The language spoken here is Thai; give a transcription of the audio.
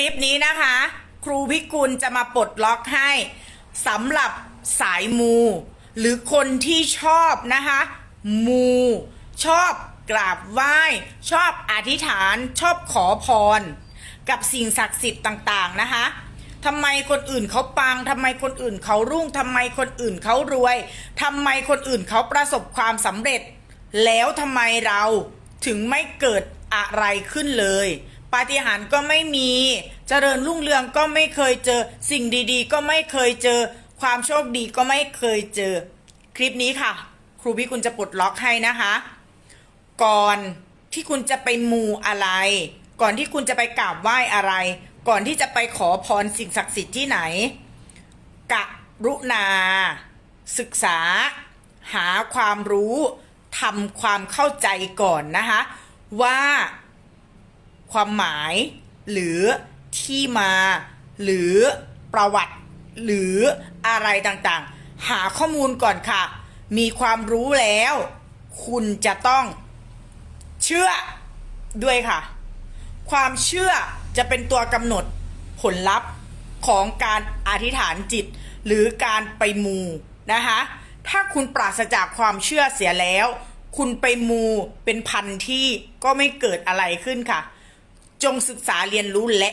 ลิปนี้นะคะ ครูพิกุลจะมาปลดล็อกให้สำหรับสายมู หรือคนที่ชอบนะคะ มู ชอบกราบไหว้ ชอบอธิษฐาน ชอบขอพร กับสิ่งศักดิ์สิทธิ์ต่างๆนะคะทำไมคนอื่นเขาปังทำไมคนอื่นเขารุ่งทำไมคนอื่นเขารวยทำไมคนอื่นเขาประสบความสำเร็จ แล้วทำไมเราถึงไม่เกิดอะไรขึ้นเลย ปาฏิหาริย์ก็ไม่มี เจริญรุ่งเรืองก็ไม่เคยเจอ สิ่งดีๆ ก็ไม่เคยเจอ ความโชคดีก็ไม่เคยเจอ คลิปนี้ค่ะ ครูพิกุลจะปลดล็อกให้นะคะ ก่อนที่คุณจะไปมูอะไร ก่อนที่คุณจะไปกราบไหว้อะไร ก่อนที่จะไปขอพรสิ่งศักดิ์สิทธิ์ที่ไหน กะรุณา ศึกษา หาความรู้ทำความเข้าใจก่อนนะคะ ว่า ความหมาย หรือที่มา หรือประวัติ หรืออะไรต่างๆ หาข้อมูลก่อนค่ะ มีความรู้แล้ว คุณจะต้องเชื่อด้วยค่ะ ความเชื่อจะเป็นตัวกำหนดผลลัพธ์ของการอธิษฐานจิต หรือการไปมูนะคะ ถ้าคุณปราศจากความเชื่อเสียแล้ว คุณไปมูเป็นพันที่ก็ไม่เกิดอะไรขึ้นค่ะ จงศึกษาเรียนรู้และ